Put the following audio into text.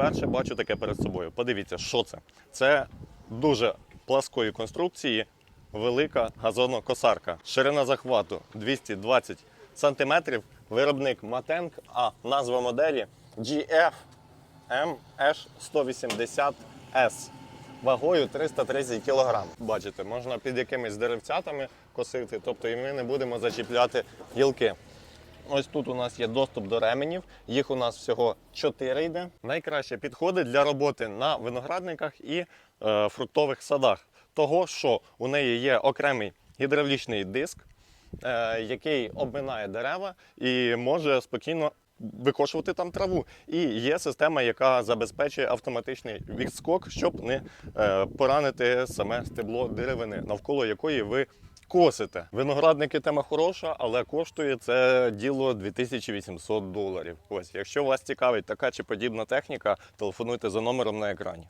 вперше бачу таке перед собою. Подивіться, що це. Це дуже пласкої конструкції, велика газонокосарка. Ширина захвату 220 см. Виробник Матенк, а назва моделі GF MH180S вагою 330 кг. Бачите, можна під якимись деревцятами косити, тобто і ми не будемо зачіпляти гілки. Ось тут у нас є доступ до ременів, їх у нас всього 4 йде. Найкраще підходить для роботи на виноградниках і е, фруктових садах. Того, що у неї є окремий гідравлічний диск, е, який обминає дерева і може спокійно викошувати там траву. І є система, яка забезпечує автоматичний відскок, щоб не е, поранити саме стебло деревини, навколо якої ви косите. Виноградники тема хороша, але коштує це діло 2800 доларів. Ось, якщо вас цікавить така чи подібна техніка, телефонуйте за номером на екрані.